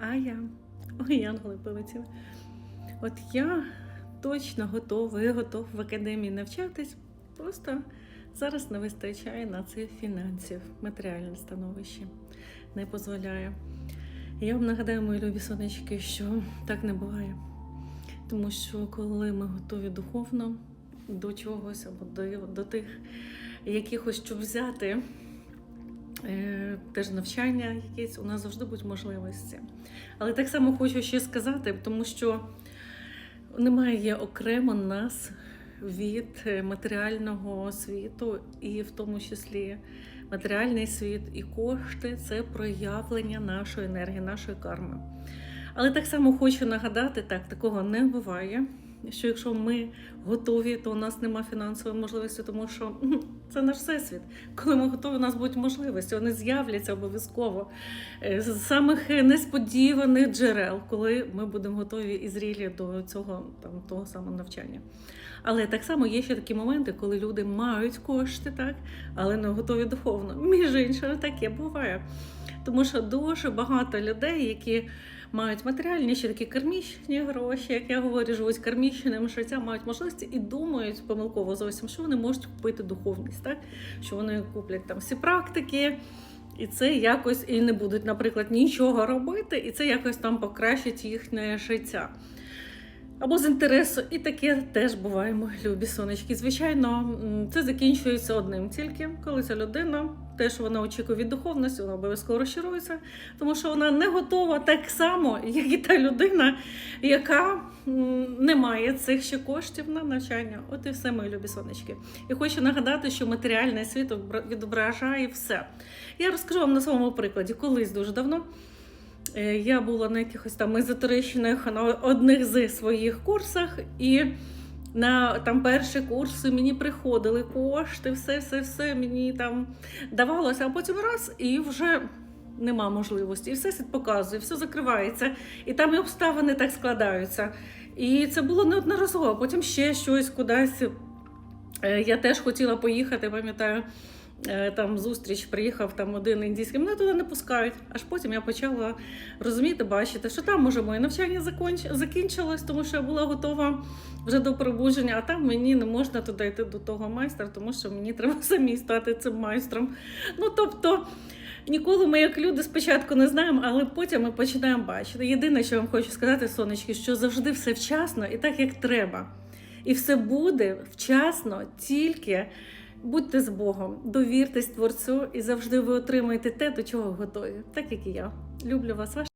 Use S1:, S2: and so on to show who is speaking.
S1: А я. Ой, янголи полетіли. От я точно готова і готов в академії навчатись. Просто зараз не вистачає на це фінансів, матеріальне становище не дозволяє. Я вам нагадаю, мої любі сонечки, що так не буває. Тому що коли ми готові духовно до чогось або до, до тих якихось, щоб взяти теж навчання якесь, у нас завжди будуть можливості. Але так само хочу ще сказати, тому що немає окремо нас від е, матеріального світу, і в тому числі матеріальний світ і кошти це проявлення нашої енергії, нашої карми. Але так само хочу нагадати, так, такого не буває. Що якщо ми готові, то у нас нема фінансової можливості, тому що це наш всесвіт. Коли ми готові, у нас будуть можливості, вони з'являться обов'язково Е, з самих несподіваних джерел, коли ми будемо готові і зрілі до цього там того самого навчання. Але так само є ще такі моменти, коли люди мають кошти, так, але не готові духовно. Між іншим, таке буває. Тому що дуже багато людей, які мають матеріальні, ще такі кармічні гроші, як я говорю, живуть кармічним життям, мають можливості і думають помилково зовсім, що вони можуть купити духовність, так? що вони куплять там всі практики. І це якось і не будуть, наприклад, нічого робити, і це якось там покращить їхнє життя. Або з інтересу, і таке теж буває, мої любі сонечки. Звичайно, це закінчується одним тільки, коли ця людина, те, що вона очікує від духовності, вона обов'язково розчарується, тому що вона не готова так само, як і та людина, яка не має цих ще коштів на навчання. От і все, мої любі сонечки. І хочу нагадати, що матеріальний світ обра- відображає все. Я розкажу вам на своєму прикладі, колись дуже давно. Е, Я була на якихось там езотеричних на одних з своїх курсах, і на там перші курси мені приходили кошти, все, все, все мені там давалося, а потім раз і вже нема можливості. І все світ показує, все закривається, і там і обставини так складаються. І це було неодноразово. Потім ще щось кудись. Е, Я теж хотіла поїхати, пам'ятаю. Е, Там зустріч приїхав там один індійський, мене туди не пускають. Аж потім я почала розуміти, бачити, що там може моє навчання закінчилось, тому що я була готова вже до пробудження, а там мені не можна туди йти до того майстра, тому що мені треба самій стати цим майстром. Ну тобто. Ніколи ми, як люди, спочатку не знаємо, але потім ми починаємо бачити. Єдине, що вам хочу сказати, сонечки, що завжди все вчасно і так, як треба. І все буде вчасно, тільки будьте з Богом, довіртесь Творцю і завжди ви отримаєте те, до чого готові, так як і я. Люблю вас, ваша